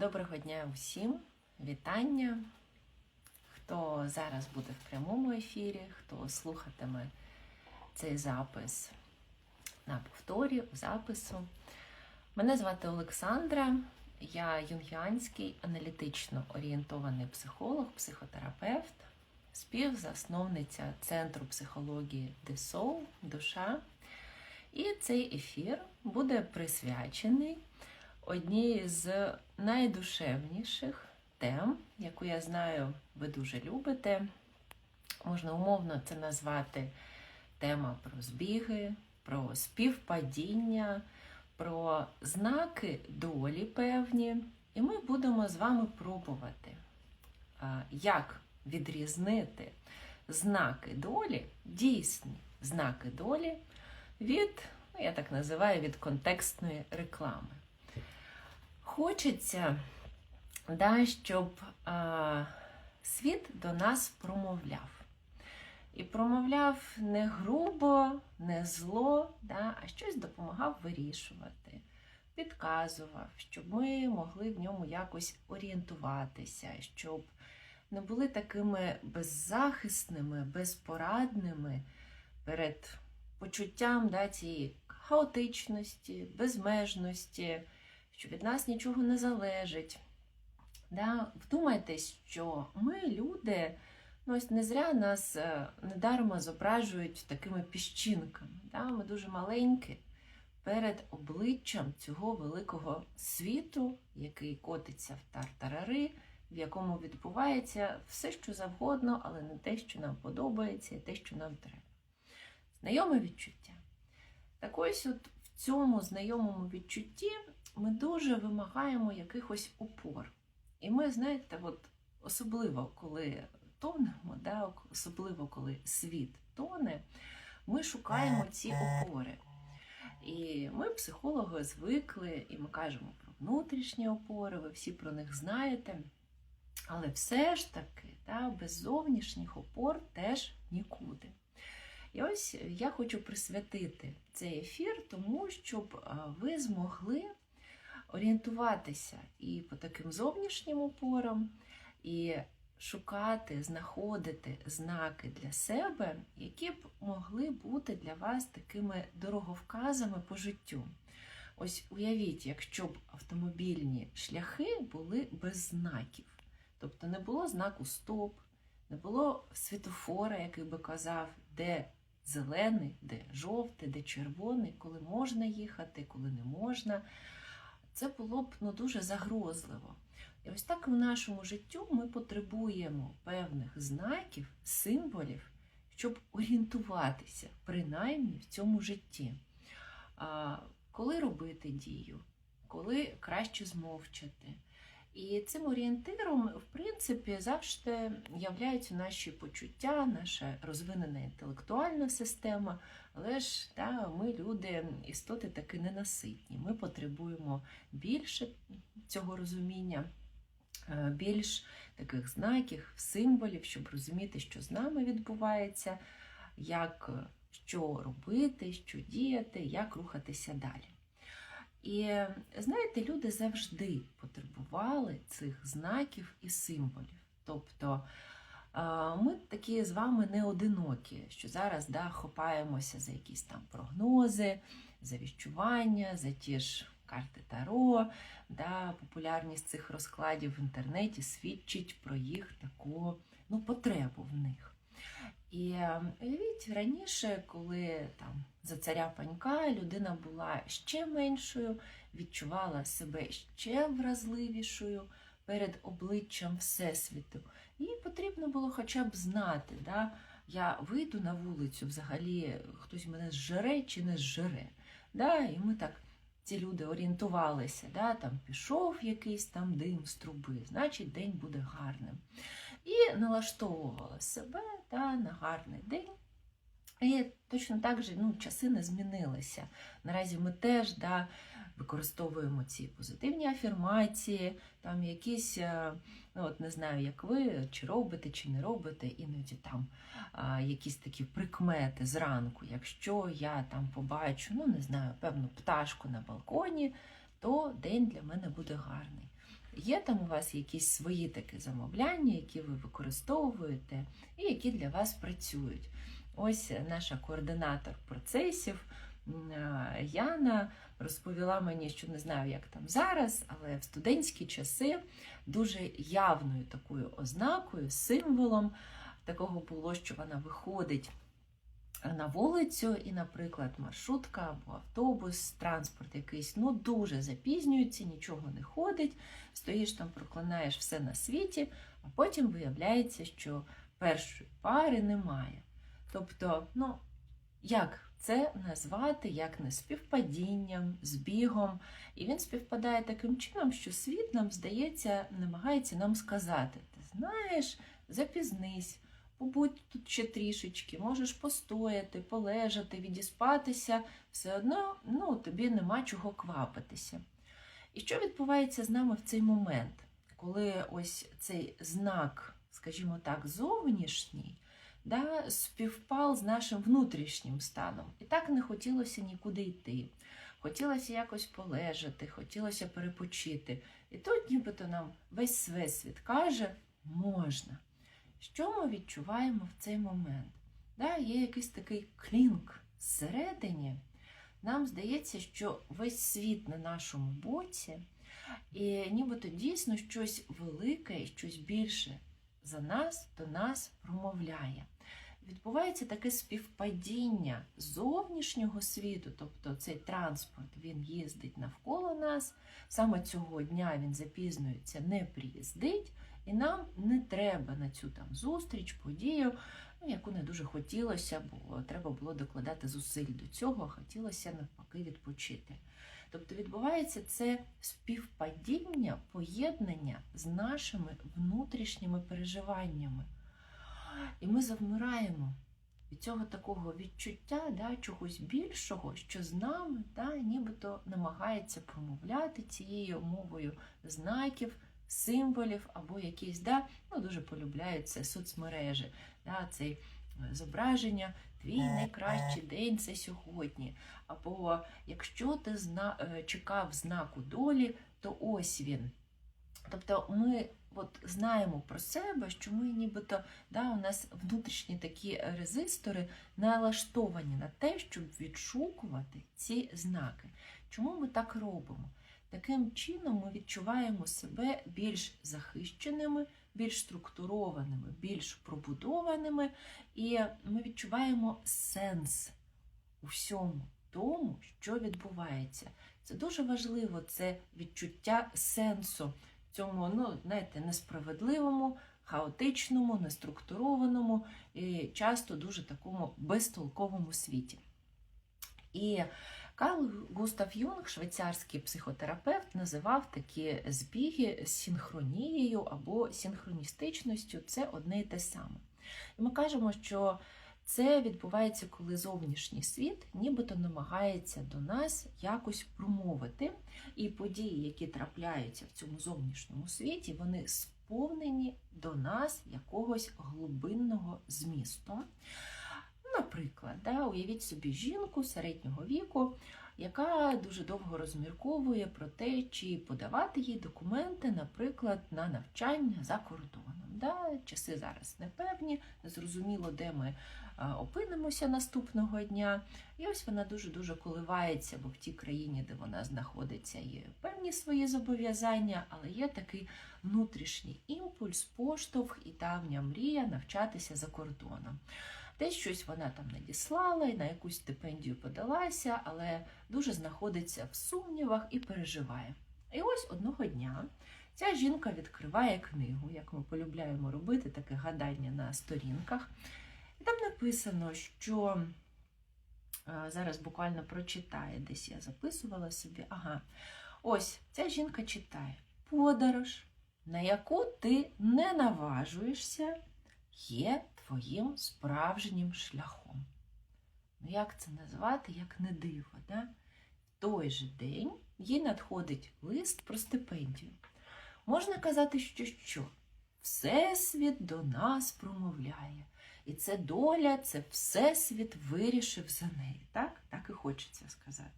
Доброго дня усім, вітання. Хто зараз буде в прямому ефірі, хто слухатиме цей запис на повторі, у запису. Мене звати Олександра, я юнгіанський аналітично орієнтований психолог, психотерапевт, співзасновниця Центру психології ДСО, душа. І цей ефір буде присвячений одній з найдушевніших тем, яку я знаю, ви дуже любите. Можна умовно це назвати тема про збіги, про співпадіння, про знаки долі певні. І ми будемо з вами пробувати, як відрізнити знаки долі, дійсні знаки долі від, ну, я так називаю, від контекстної реклами. Хочеться, да, щоб а, світ до нас промовляв. І промовляв не грубо, не зло, да, а щось допомагав вирішувати, підказував, щоб ми могли в ньому якось орієнтуватися, щоб не були такими беззахисними, безпорадними перед почуттям да, цієї хаотичності, безмежності, що від нас нічого не залежить. Да? Вдумайтесь, що ми, люди, ну ось не зря нас е, недарма зображують такими піщинками. Да? Ми дуже маленькі перед обличчям цього великого світу, який котиться в тартарари, в якому відбувається все, що завгодно, але не те, що нам подобається, і те, що нам треба. Знайоме відчуття. Так ось от в цьому знайомому відчутті ми дуже вимагаємо якихось опор. І ми, знаєте, от особливо коли тонемо, да, особливо коли світ тоне, ми шукаємо ці опори. І ми, психологи, звикли, і ми кажемо про внутрішні опори, ви всі про них знаєте. Але все ж таки, да, без зовнішніх опор теж нікуди. І ось я хочу присвятити цей ефір, тому щоб ви змогли орієнтуватися і по таким зовнішнім опорам, і шукати, знаходити знаки для себе, які б могли бути для вас такими дороговказами по життю. Ось уявіть, якщо б автомобільні шляхи були без знаків, тобто не було знаку стоп, не було світофора, який би казав, де зелений, де жовтий, де червоний, коли можна їхати, коли не можна. Це було б ну, дуже загрозливо. І ось так в нашому життю ми потребуємо певних знаків, символів, щоб орієнтуватися, принаймні в цьому житті. Коли робити дію, коли краще змовчати. І цим орієнтиром, в принципі, завжди являються наші почуття, наша розвинена інтелектуальна система. Але ж та, ми, люди, істоти таки ненаситні. Ми потребуємо більше цього розуміння, е, більш таких знаків, символів, щоб розуміти, що з нами відбувається, як що робити, що діяти, як рухатися далі. І знаєте, люди завжди потребували цих знаків і символів. Тобто ми такі з вами не одинокі, що зараз да, хопаємося за якісь там прогнози, за віщування, за ті ж карти Таро. Да, Популярність цих розкладів в інтернеті свідчить про їх таку ну, потребу в них. І уявіть, раніше, коли там за царя панька людина була ще меншою, відчувала себе ще вразливішою перед обличчям Всесвіту. Їй потрібно було хоча б знати, да, я вийду на вулицю, взагалі хтось мене зжере чи не зжере. Да, І ми так, ці люди орієнтувалися, да, там пішов якийсь там дим з труби, значить день буде гарним. І налаштовувала себе да, на гарний день. І точно так же ну, часи не змінилися. Наразі ми теж да, використовуємо ці позитивні афірмації, там якісь, ну от не знаю, як ви, чи робите, чи не робите, іноді там а, якісь такі прикмети зранку. Якщо я там побачу, ну не знаю, певну пташку на балконі, то день для мене буде гарний. є там у вас якісь свої такі замовляння, які ви використовуєте і які для вас працюють. Ось наша координатор процесів е, Яна розповіла мені, що не знаю, як там зараз, але в студентські часи дуже явною такою ознакою, символом такого було, що вона виходить на вулицю, і, наприклад, маршрутка або автобус, транспорт якийсь ну дуже запізнюється, нічого не ходить, стоїш там, проклинаєш все на світі, а потім виявляється, що першої пари немає. Тобто, ну, як це назвати, як не співпадінням, збігом. І він співпадає таким чином, що світ нам здається, намагається нам сказати: ти знаєш, запізнись, побудь тут ще трішечки, можеш постояти, полежати, відіспатися, все одно ну, тобі нема чого квапитися. І що відбувається з нами в цей момент, коли ось цей знак, скажімо так, зовнішній, да, співпав з нашим внутрішнім станом. І так не хотілося нікуди йти. Хотілося якось полежати, хотілося перепочити. І тут нібито нам весь всесвіт каже, можна. Що ми відчуваємо в цей момент? Да, Є якийсь такий клінк зсередині. Нам здається, що весь світ на нашому боці, і нібито дійсно щось велике і щось більше за нас до нас промовляє. Відбувається таке співпадіння зовнішнього світу, тобто цей транспорт він їздить навколо нас. Саме цього дня він запізнюється, не приїздить, і нам не треба на цю там зустріч, подію, ну, яку не дуже хотілося, бо треба було докладати зусиль до цього, хотілося навпаки відпочити. Тобто відбувається це співпадіння, поєднання з нашими внутрішніми переживаннями. І ми завмираємо від цього такого відчуття да, чогось більшого, що з нами да, нібито намагається промовляти цією мовою знаків, символів або якісь, да, ну дуже полюбляють це соцмережі, да, цей зображення, твій найкращий день це сьогодні. Або якщо ти зна... е, чекав знаку долі, то ось він. Тобто ми от знаємо про себе, що ми нібито да, у нас внутрішні такі резистори налаштовані на те, щоб відшукувати ці знаки. Чому ми так робимо? Таким чином ми відчуваємо себе більш захищеними, більш структурованими, більш пробудованими, і ми відчуваємо сенс у всьому тому, що відбувається. Це дуже важливо, це відчуття сенсу цьому, ну, знаєте, несправедливому, хаотичному, неструктурованому і часто дуже такому безтолковому світі. І Карл Густав Юнг, швейцарський психотерапевт, називав такі збіги синхронією або синхроністичністю це одне і те саме. І ми кажемо, що це відбувається, коли зовнішній світ нібито намагається до нас якось промовити, і події, які трапляються в цьому зовнішньому світі, вони сповнені до нас якогось глибинного змісту. Наприклад, да, уявіть собі жінку середнього віку, яка дуже довго розмірковує про те, чи подавати їй документи, наприклад, на навчання за кордоном. Да, Часи зараз непевні, незрозуміло, де ми опинимося наступного дня. І ось вона дуже-дуже коливається, бо в тій країні, де вона знаходиться, є певні свої зобов'язання, але є такий внутрішній імпульс, поштовх і давня мрія навчатися за кордоном. Десь щось вона там надіслала і на якусь стипендію подалася, але дуже знаходиться в сумнівах і переживає. І ось одного дня ця жінка відкриває книгу, як ми полюбляємо робити, таке гадання на сторінках. Там написано, що зараз буквально прочитає, десь я записувала собі. Ага, ось ця жінка читає подорож, на яку ти не наважуєшся, є твоїм справжнім шляхом. Ну, як це назвати, як не диво? Да? В той же день їй надходить лист про стипендію. Можна казати, що що? Всесвіт до нас промовляє. І це доля, це всесвіт вирішив за неї. Так Так і хочеться сказати.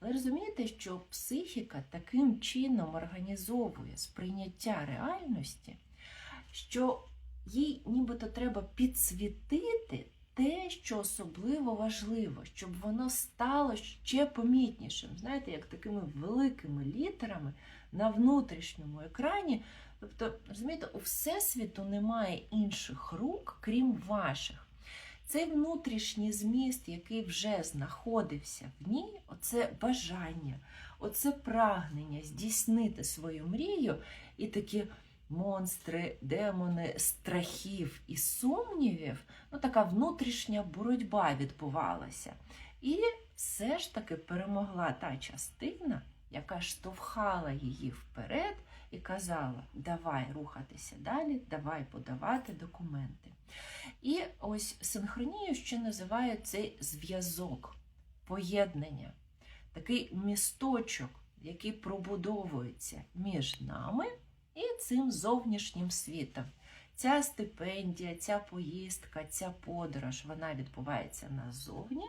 Але розумієте, що психіка таким чином організовує сприйняття реальності, що їй нібито треба підсвітити те, що особливо важливо, щоб воно стало ще помітнішим. Знаєте, як такими великими літерами на внутрішньому екрані. Тобто, розумієте, у Всесвіту немає інших рук, крім ваших. Цей внутрішній зміст, який вже знаходився в ній, оце бажання, оце прагнення здійснити свою мрію і такі монстри, демони страхів і сумнівів, ну така внутрішня боротьба відбувалася. І все ж таки перемогла та частина, яка штовхала її вперед і казала: давай рухатися далі, давай подавати документи. І ось синхронію ще називають цей зв'язок, поєднання, такий місточок, який пробудовується між нами і цим зовнішнім світом. Ця стипендія, ця поїздка, ця подорож, вона відбувається назовні,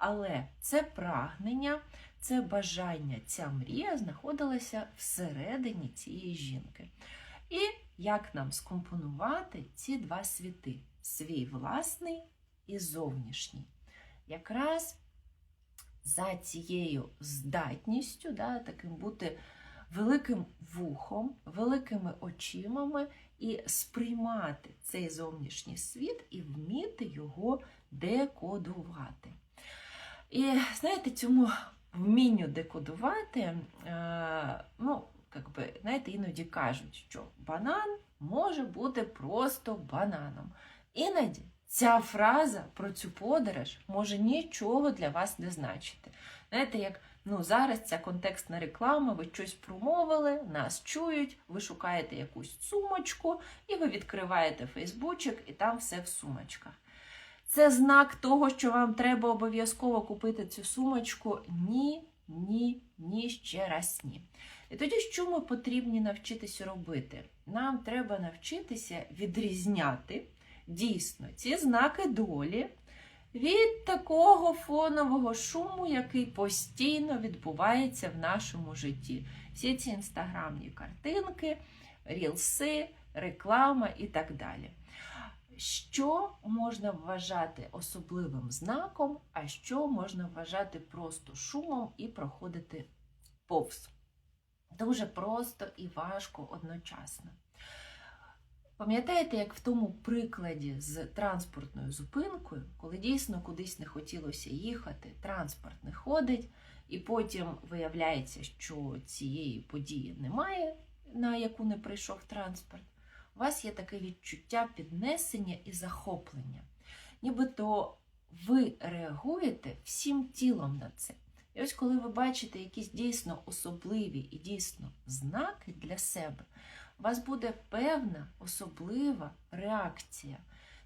але це прагнення, це бажання, ця мрія знаходилася всередині цієї жінки. І як нам скомпонувати ці два світи свій власний і зовнішній? Якраз за цією здатністю, да, таким бути великим вухом, великими очимами і сприймати цей зовнішній світ і вміти його декодувати. І знаєте, цьому вмінню декодувати, е, ну, як би, знаєте, іноді кажуть, що банан може бути просто бананом. Іноді ця фраза про цю подорож може нічого для вас не значити. Знаєте, як ну, зараз ця контекстна реклама, ви щось промовили, нас чують, ви шукаєте якусь сумочку, і ви відкриваєте Фейсбучик, і там все в сумочках. Це знак того, що вам треба обов'язково купити цю сумочку. Ні, ні, ні, ще раз ні. І тоді, що ми потрібні навчитися робити? Нам треба навчитися відрізняти дійсно ці знаки долі від такого фонового шуму, який постійно відбувається в нашому житті. Всі ці інстаграмні картинки, рілси, реклама і так далі. Що можна вважати особливим знаком, а що можна вважати просто шумом і проходити повз? Дуже просто і важко одночасно. Пам'ятаєте, як в тому прикладі з транспортною зупинкою, коли дійсно кудись не хотілося їхати, транспорт не ходить, і потім виявляється, що цієї події немає, на яку не прийшов транспорт, у вас є таке відчуття піднесення і захоплення. Нібито ви реагуєте всім тілом на це. І ось коли ви бачите якісь дійсно особливі і дійсно знаки для себе, у вас буде певна особлива реакція.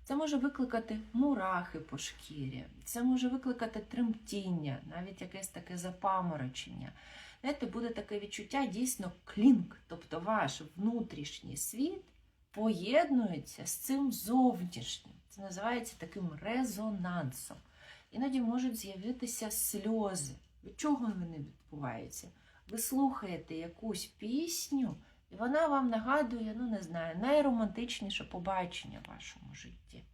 Це може викликати мурахи по шкірі, це може викликати тремтіння, навіть якесь таке запаморочення. Знаєте, буде таке відчуття дійсно клінк, тобто ваш внутрішній світ поєднується з цим зовнішнім. Це називається таким резонансом. Іноді можуть з'явитися сльози. Від чого вони відбуваються? Ви слухаєте якусь пісню, і вона вам нагадує, ну не знаю, найромантичніше побачення в вашому житті.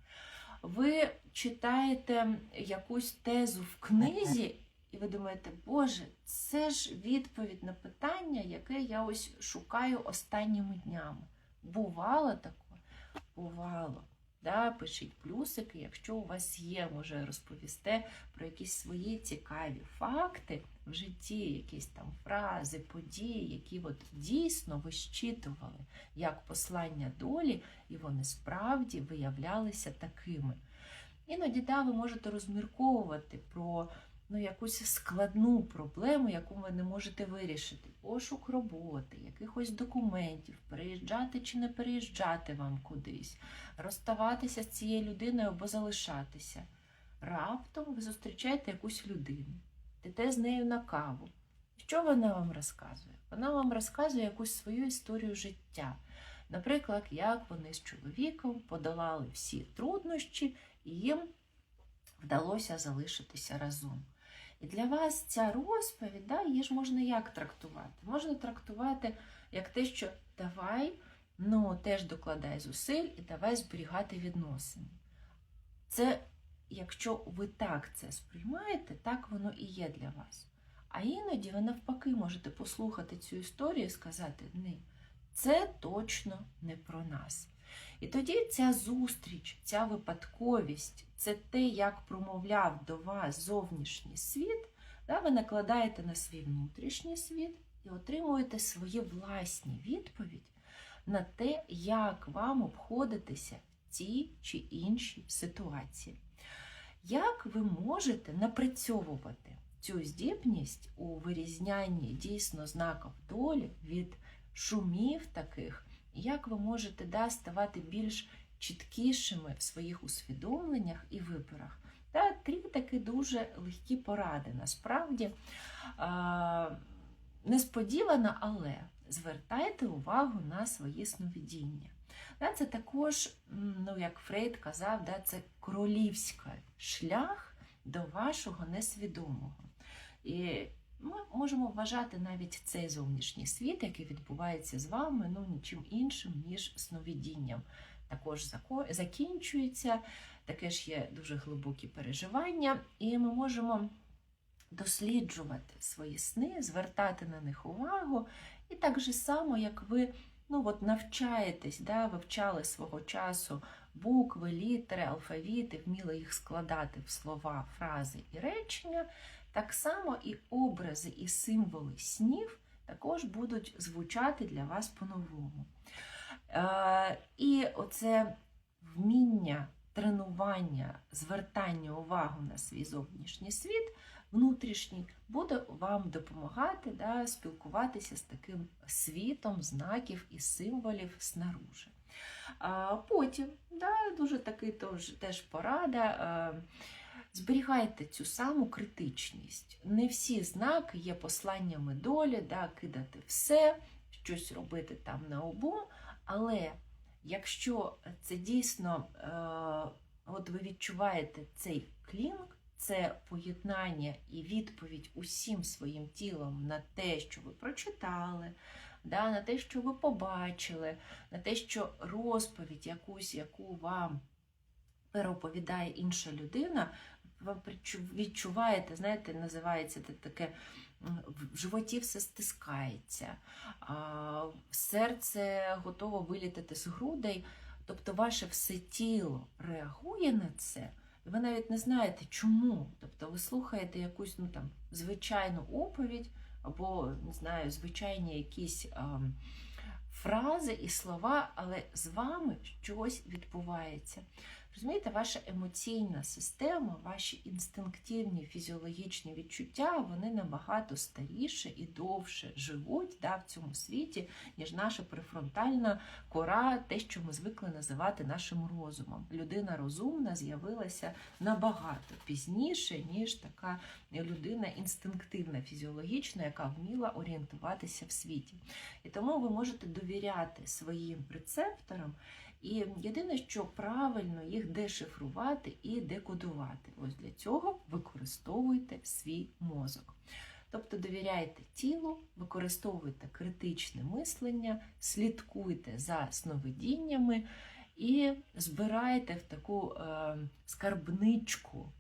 Ви читаєте якусь тезу в книзі, і ви думаєте, Боже, це ж відповідь на питання, яке я ось шукаю останніми днями. Бувало таке? Бувало. Да, Пишіть плюсики, якщо у вас є, може розповісти про якісь свої цікаві факти в житті, якісь там фрази, події, які от дійсно ви щитували як послання долі, і вони справді виявлялися такими. Іноді да, ви можете розмірковувати про ну, якусь складну проблему, яку ви не можете вирішити. Пошук роботи, якихось документів, переїжджати чи не переїжджати вам кудись, розставатися з цією людиною або залишатися. Раптом ви зустрічаєте якусь людину, йдете з нею на каву. Що вона вам розказує? Вона вам розказує якусь свою історію життя. Наприклад, як вони з чоловіком подолали всі труднощі і їм вдалося залишитися разом. І для вас ця розповідь, да, її ж можна як трактувати? Можна трактувати як те, що давай ну, теж докладай зусиль і давай зберігати відносини. Це, якщо ви так це сприймаєте, так воно і є для вас. А іноді ви навпаки можете послухати цю історію і сказати: ні, це точно не про нас. І тоді ця зустріч, ця випадковість, це те, як промовляв до вас зовнішній світ, да, ви накладаєте на свій внутрішній світ і отримуєте свої власні відповіді на те, як вам обходитися в тій чи іншій ситуації. Як ви можете напрацьовувати цю здібність у вирізнянні дійсно знаків долі від шумів таких, як ви можете да, ставати більш чіткішими в своїх усвідомленнях і виборах? Та три такі дуже легкі поради. Насправді несподівано, але звертайте увагу на свої сновидіння. Це також, ну, як Фрейд казав, це королівський шлях до вашого несвідомого. І ми можемо вважати навіть цей зовнішній світ, який відбувається з вами, ну нічим іншим, ніж сновидінням. Також закінчується, таке ж є дуже глибокі переживання, і ми можемо досліджувати свої сни, звертати на них увагу. І так же само, як ви ну, от навчаєтесь, да, вивчали свого часу букви, літери, алфавіти, вміли їх складати в слова, фрази і речення, так само і образи, і символи снів також будуть звучати для вас по-новому. Е, І оце вміння, тренування, звертання уваги на свій зовнішній світ внутрішній буде вам допомагати да, спілкуватися з таким світом знаків і символів снаружи. Потім, да, дуже такий теж порада. Зберігайте цю саму критичність. Не всі знаки є посланнями долі, да, кидати все, щось робити там на обум, але якщо це дійсно, е, от ви відчуваєте цей клінк, це поєднання і відповідь усім своїм тілом на те, що ви прочитали, да, на те, що ви побачили, на те, що розповідь якусь, яку вам переповідає інша людина, ви відчуваєте, знаєте, називається таке. В животі все стискається, серце готово вилітати з грудей, тобто ваше все тіло реагує на це, і ви навіть не знаєте, чому. Тобто ви слухаєте якусь ну, там, звичайну оповідь, або, не знаю, звичайні якісь фрази і слова, але з вами щось відбувається. Розумієте, ваша емоційна система, ваші інстинктивні фізіологічні відчуття, вони набагато старіше і довше живуть да, в цьому світі, ніж наша префронтальна кора, те, що ми звикли називати нашим розумом. Людина розумна з'явилася набагато пізніше, ніж така людина інстинктивна, фізіологічна, яка вміла орієнтуватися в світі. І тому ви можете довіряти своїм рецепторам. І єдине, що правильно їх дешифрувати і декодувати. Ось для цього використовуйте свій мозок. Тобто довіряйте тілу, використовуйте критичне мислення, слідкуйте за сновидіннями і збирайте в таку е, скарбничку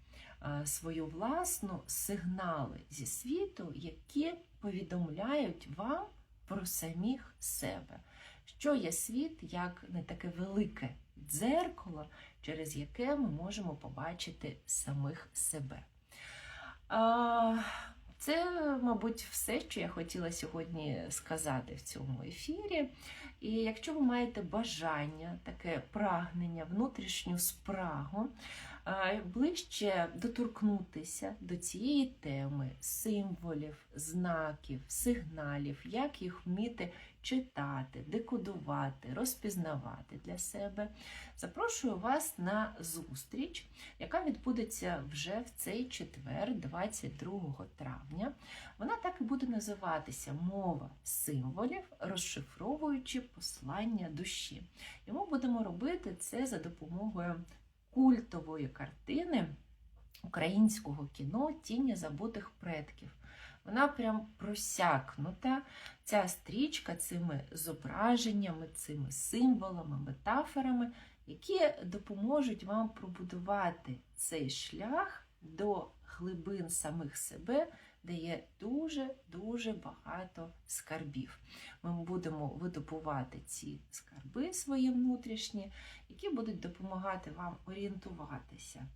е, свою власну сигнали зі світу, які повідомляють вам про самих себе що є світ як не таке велике дзеркало, через яке ми можемо побачити самих себе. Це, мабуть, все, що я хотіла сьогодні сказати в цьому ефірі. І якщо ви маєте бажання, таке прагнення, внутрішню спрагу, ближче доторкнутися до цієї теми символів, знаків, сигналів, як їх вміти читати, декодувати, розпізнавати для себе. Запрошую вас на зустріч, яка відбудеться вже в цей четвер, 22 травня. Вона так і буде називатися Мова символів, розшифровуючи послання душі. І ми будемо робити це за допомогою культової картини українського кіно Тіні забутих предків. Вона прям просякнута, ця стрічка цими зображеннями, цими символами, метафорами, які допоможуть вам пробудувати цей шлях до глибин самих себе, де є дуже-дуже багато скарбів. Ми будемо видобувати ці скарби свої внутрішні, які будуть допомагати вам орієнтуватися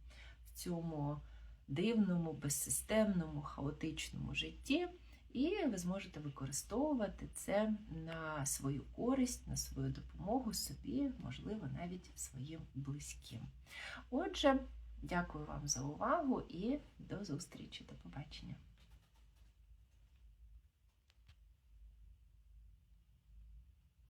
в цьому дивному, безсистемному, хаотичному житті. І ви зможете використовувати це на свою користь, на свою допомогу собі, можливо, навіть своїм близьким. Отже, дякую вам за увагу і до зустрічі, до побачення.